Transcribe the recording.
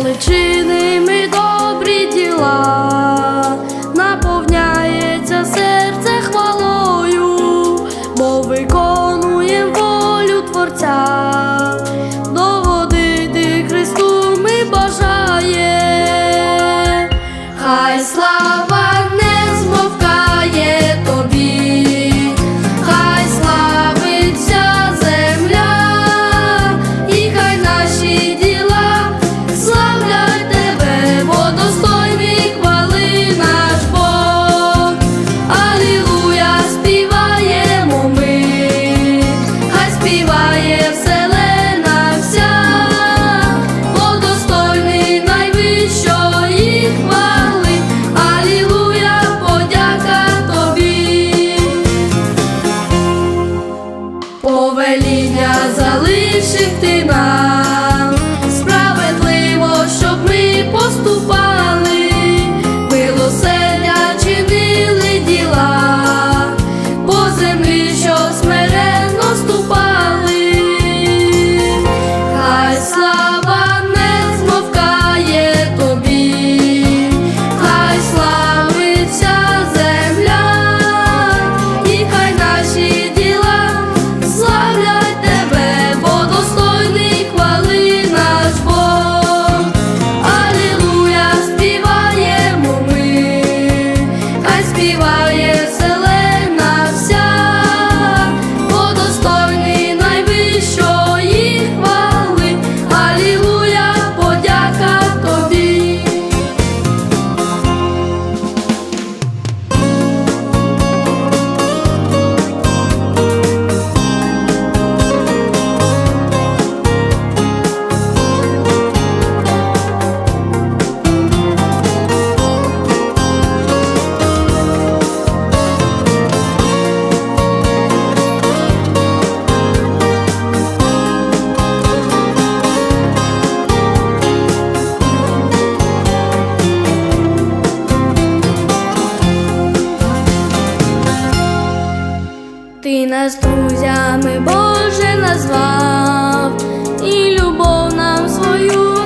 Коли чиними повеління залишити нас. Ти нас друзями Боже назвав і любов нам свою.